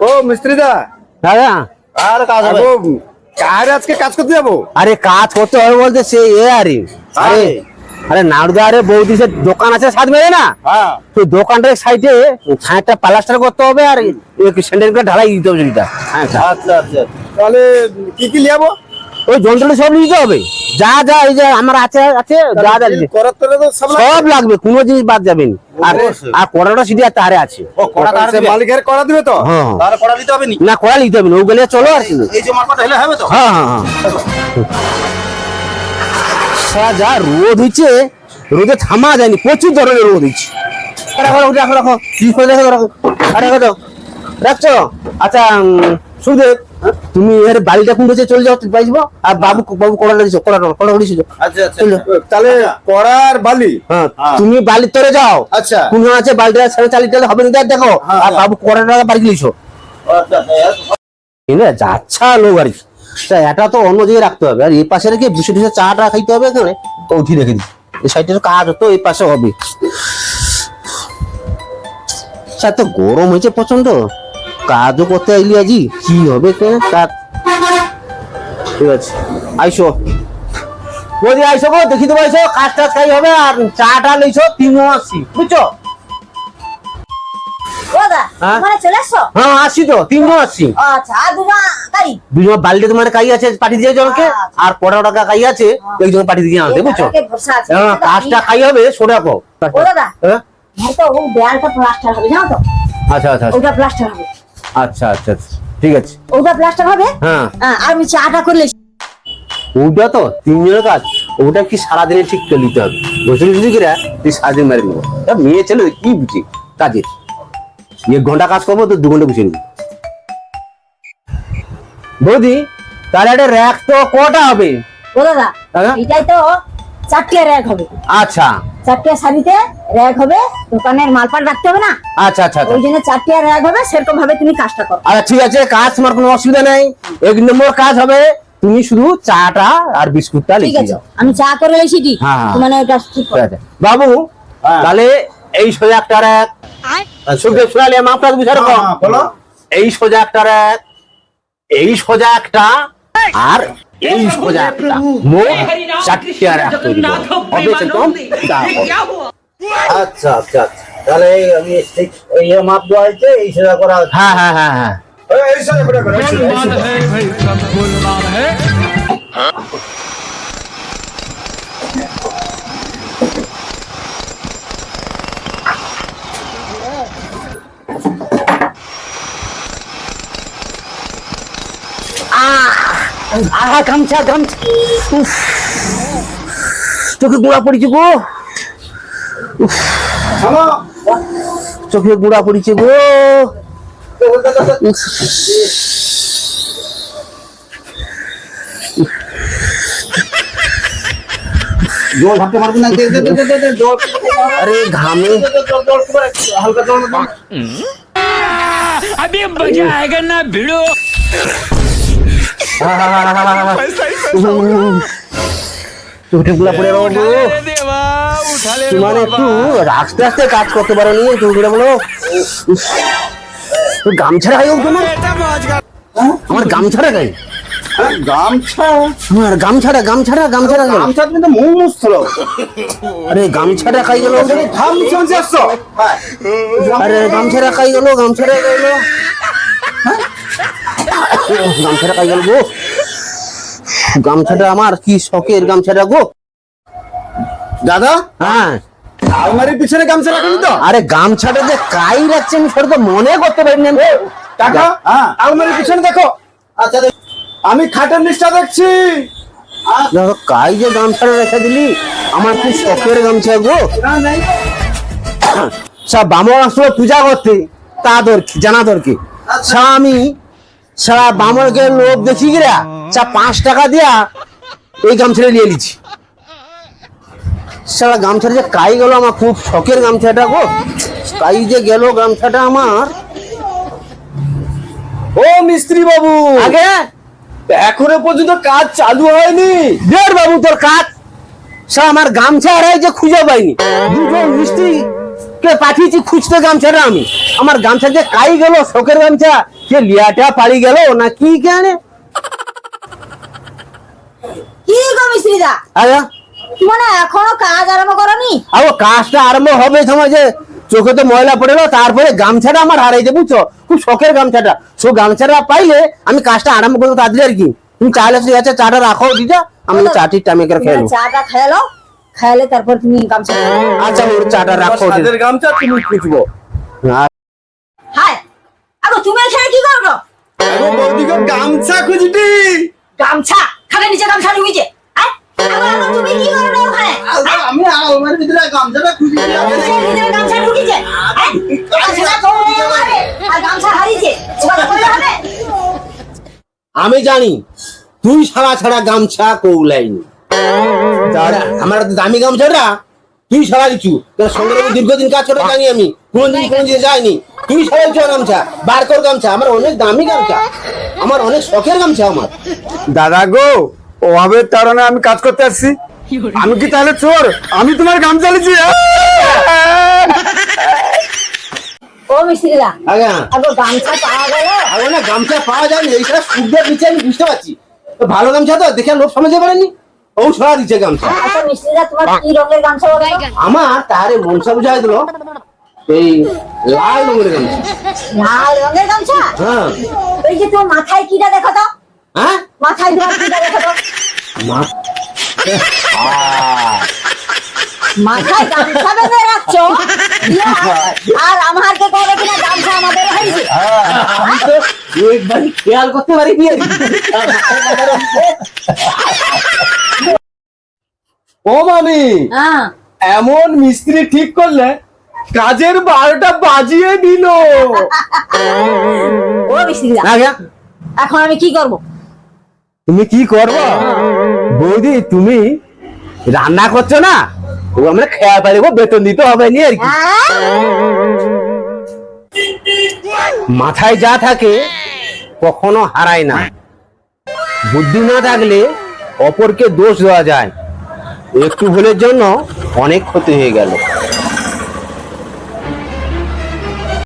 ও মিস্ত্রিদা দাদা। আর কাজ হবে। কারে আজকে কাজ করতে যাব? আরে কাজ করতে হবে বলতে সে এ আরে আরে আরে। নাড়ুদা আরে বৌদি সে দোকান আছে সাত মেরে না? হ্যাঁ। তো দোকানটার সাইডে ছাঁটা প্লাস্টার করতে হবে আর স্যান্ডেল করে ঢালাই দিতে হবে জমিটা হ্যাঁ আচ্ছা। আচ্ছা তাহলে কি কি নিয়ে লিয়াবো? ওই যন্ত্রটা সব নিতে হবে। যা যা এই যে আমার আছে আছে যা যা সব লাগবে। কোনো জিনিস বাদ যাবে না। আর আর কড়াটা সিধি আর তারে আছে। ও কড়া তার মালিকের করা দিবে তো? হ্যাঁ। তার কড়া দিতে হবে নি? না কড়া নিতে হবে না ওগুলো চলো আর এই যে মারপাটা হলে হবে তো? হ্যাঁ হ্যাঁ হ্যাঁ। যা রোদ হচ্ছে রোদে থামা যায়নি প্রচুর ধরনের রোদ হচ্ছে রাখো রাখো। রাখো রাখো জিনিসপত্র রাখো রাখো। আর রাখো রাখছো? আচ্ছা সুদেব তুমি এর বাড়িটা কোন দিকে চলে যাও বাজবো আর বাবু বাবু কড়াটা দিছো কড়া কড়া দিছো আচ্ছা আচ্ছা। তাহলে করার বালি? হ্যাঁ হ্যাঁ। তুমি বালির তরে যাও। আচ্ছা। কোন আছে বালিটা ছেড়ে চালিয়ে টালে হবে না দেখো? হ্যাঁ, আর হ্যাঁ। বাবু কড়াটা বাড়ি গেলিছো আচ্ছা আচ্ছা এনে যাচ্ছা লোক আর তা এটা তো অন্য জায়গায় রাখতে হবে। আর এই পাশে রেখে বসে বসে চাটা খাইতে হবে এখানে। তো উঠি রেখে দিই। এই সাইডের কাজ হতো এই পাশে হবে। স্যার তো গরম হয়েছে প্রচণ্ড কাজও করতে আইলি আজি? কি হবে কে কাজ ঠিক আছে। আইসো। বৌদি আইসো গো দেখি দেবো আইসো কাজ টাজ খাই হবে আর চাটা লইছো তিনজন আসছি বুঝছ? হ্যাঁ? হ্যাঁ আসছি আসছি আচ্ছা আর তোমার আছে পাঠিয়ে দিয়ে আচ্ছা। আর পনেরো টাকা কাই আছে একজন পাঠিয়ে দিয়ে আনতে বুঝছ? এটাকে ভরসা আছে কাজটা খাই হবে শোনা কো দাদা তো প্লাস্টার হবে জানো তো? ওটা প্লাস্টার হবে। আচ্ছা আচ্ছা আচ্ছা ঠিক আছে। ওটা প্লাস্টার হবে? হ্যাঁ। হ্যাঁ, আর আমি চাটা করলে ওটা তো তিনজনের কাজ। ওটা কি সারাদিনে ঠিক করে নিতে হবে? বসে বসে করে তুই সারাদিন মেরে নেব তা মেয়ে ছেলে কি বুঝি? কাজের। এক ঘণ্টা কাজ করব তো দু ঘণ্টা বুঝে নিবি। বৌদি তাহলে একটা র্যাক তো কটা হবে? ও দাদা দাদা? এটাই তো চারটে র্যাক হবে। আচ্ছা। চারটে শাড়িতে র্যাক হবে দোকানের মালপাট রাখতে হবে না? আচ্ছা আচ্ছা আচ্ছা। ওই জন্য চারটে র্যাক হবে সেরকম ভাবে তুমি কাজটা করো। আচ্ছা ঠিক আছে কাজ তোমার কোনো অসুবিধা নেই। এক নম্বর কাজ হবে তুমি শুধু চাটা আর বিস্কুটটা লিখে যাও আমি চা করে এসেছি কি হ্যাঁ, হ্যাঁ। মানে ওটা ঠিক করো আছে। বাবু হ্যাঁ। তাহলে এই সোজা একটা সুখদেব শোনালে মাপটা বুঝার বলো। এই সোজা একটা এক এই সোজা একটা আর এই সোজা একটা মোট চারটে আর এক তৈরি করো। হবে সেরকম চা করো। আচ্ছা আচ্ছা তাহলে আমি ঠিক এই মাপ দেওয়া হয়েছে এই সেবা করা হ্যাঁ হ্যাঁ হ্যাঁ হ্যাঁ। এই, আহা গামছা গামছা উফ। চোখে গুঁড়া পড়েছে গো উফ। চোখে গুঁড়া পড়েছে গো উফ। জল ভাবতে পারবো না দে, দে, দে, দে, দে, দে, জল আরে ঘামে জল, জল, জল, জল, হালকা জল দাও। अभी मजा आएगा ना भिड़ो উঠে গুলা পড়ে বাবু মানে একটু আস্তে আস্তে কাজ করতে পারো নি তুমি করে বলো গামছা খাই হোক তোমার আমার গামছাটা খাই গামছা আমার গামছাড়া গামছাড়া গামছাটা গামছা তুমি গামছাটা খাই গেল গামছা আসছো গামছাটা খাই গেল গামছাটা খাই গেল খাই গেল গো? গামছাটা আমার কি শখের গামছাটা গো? দাদা? হ্যাঁ। আলমারির পিছনে গামছা রাখেনি তো। আরে গামছাটা যে কাই রাখছে আমি সেটা তো মনে করতে। টাকা? হ্যাঁ। আলমারির পিছনে দেখো। আচ্ছা আমি খাটের লিস্টটা দেখছি। দেখো কাই যে গামছাটা রেখে দিলি আমার কি শখের গামছা গো? না। সব বামন আসলো পূজা করতে তা তোর কি জানা তোর কি সা আমি সারা বামনকে লোভ দেখি গিরা সা পাঁচ টাকা দিয়া এই গামছাটা নিয়ে নিচ্ছি সারা গামছাটা যে কাই গেল আমার খুব শখের গামছাটা গো। কাই যে গেল গামছাটা আমার। ও মিস্ত্রি বাবু আগে। এখনও পর্যন্ত কাজ চালু হয়নি। দেড় বাবু তোর কাজ। সে আমার গামছা হারাই যে খুঁজে পাইনি। দুজন মিস্ত্রি কে পাঠিয়েছি খুঁজতে গামছাটা আমি। আমার গামছা যে কাই গেল শখের গামছা। কে লিয়াটা পাড়ি গেল না কি কেনে কি গো মিস্ত্রিদা আচ্ছা মানে এখনও কাজ আরম্ভ করনি? আর কাজটা আরম্ভ হবে সময় যে চোখে তো ময়লা পড়েলো তারপরে গামছাটা আমার হারাইছে বুঝছ? খুব শখের গামছাটা। সো গামছাটা পাইলে আমি কাজটা আরম্ভ করব তাড়াতাড়ি আর কি। তুমি চাইলে ঠিক আছে চাটা রাখো দিদা। আমি চাটির টাইমে করে খেয়ে নেব। চাটা খেলো খেলে তারপর তুমি গামছা আচ্ছা ওর চাটা রাখো দিদা। গামছা তুমি খুঁজবো। আর তুমি এখানে কি গামছা খুঁজটি গামছা? নিচে গামছা ঢুকিছে? আগো, আগো, তুমি কি করো ওখানে? আমি আমার ভিতরে গামছাটা খুঁজে গামছা ঢুকিছে? গামছাটা চলে যাবে, আর গামছা হারিয়েছে। তোমাকে বললে হবে আমি জানি তুই ছাড়া ছাড়া গামছা কৌলাইনি। তাহলে আমার দামি গামছাটা তুই ছাড়া দিচ্ছু। তোর সঙ্গে দীর্ঘদিন কাজ করে জানি আমি কোনদিন কোনদিন যাইনি তুই ছাড়া দিচ্ছ গামছা বার কর গামছা আমার অনেক দামি গামছা আমার অনেক শখের গামছা আমার। দাদা গো অভাবের কারণে আমি কাজ করতে আসছি। আমি কি তাহলে চোর? আমি তোমার গামছা লিছি ও মিস্ত্রিদা আগে আগো গামছা পাওয়া গেল? আগে না গামছা পাওয়া যায়নি এই সারা সূর্যের নিচে আমি বুঝতে পারছি। তো ভালো গামছা তো দেখে লোক সমাজে পারেনি ও ছড়া দিচ্ছে গামছা। আচ্ছা মিস্ত্রিদা তোমার কি রঙের গামছা আমার তারে মনসা বুঝাই দিল এই লাল রঙের গামছা। লাল রঙের গামছা? হ্যাঁ। ওই যে তোমার মাথায় কিটা দেখো তো। হ্যাঁ? মাথায় তোমার কিটা দেখো তো। মা মাথায় গামছা বেঁধে রাখছো? আর কিনা গামছা আমাদের হয়েছে একবার খেয়াল করতে পারিনি কি। ও মামি হ্যাঁ। এমন মিস্ত্রি ঠিক করলে কাজের বারোটা বাজিয়ে দিল। ও মিস্ত্রিদা আগে এখন আমি কি করব? তুমি কি করব? বৌদি তুমি রান্না করছ না? ও আমরা খেয়া পারিব বেতন দিতে হবে নি আর কি। হ্যাঁ মাথায় যা থাকে কখনো হারায় না। বুদ্ধি না থাকলে অপরকে দোষ দেওয়া যায়। একটু ভুলের জন্য অনেক ক্ষতি হয়ে গেল।